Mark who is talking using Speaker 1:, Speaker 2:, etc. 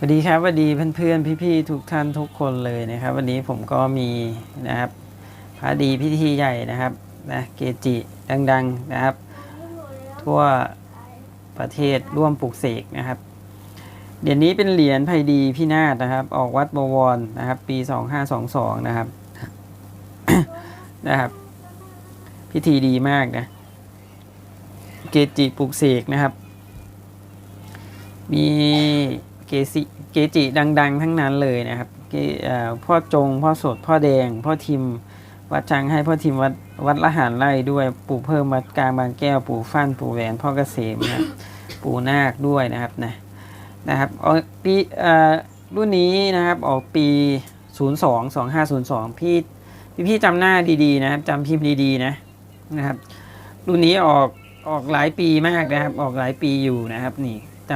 Speaker 1: สวัสดีครับสวัสดีเพื่อนๆพี่ๆทุกท่านทุกคนเลยนะครับ วันนี้ผมก็มีนะครับพระดีพิธีใหญ่นะครับนะเกจิดังๆนะครับ ทั่วประเทศร่วมปลูกเสกนะครับเหรียญนี้เป็นเหรียญไพดีพินาศนะครับ ออกวัดบวรนะครับ ปี 2522 นะครับนะครับ พิธีดีมากนะเกจิปลูกเสกนะครับ มี เกจิเกจิดัง ๆ ทั้งนั้นเลยนะครับพ่อจง พ่อสดพ่อแดง พ่อทิม วัดช้างให้พ่อทิมวัดวัดละหารไร่ด้วยปู่เพิ่มวัดกลางบางแก้วปู่ฟั่นปู่แหวนพ่อเกษมนะครับปู่นาคด้วยนะครับนะนะครับเอาปีรุ่นนี้นะครับออกปี 02 2502 พี่พี่พี่จำหน้าดีๆนะครับจำพิมพ์ดีๆนะนะครับ รุ่นนี้ออกออกหลายปีมากนะครับ ออกหลายปีอยู่นะครับนี่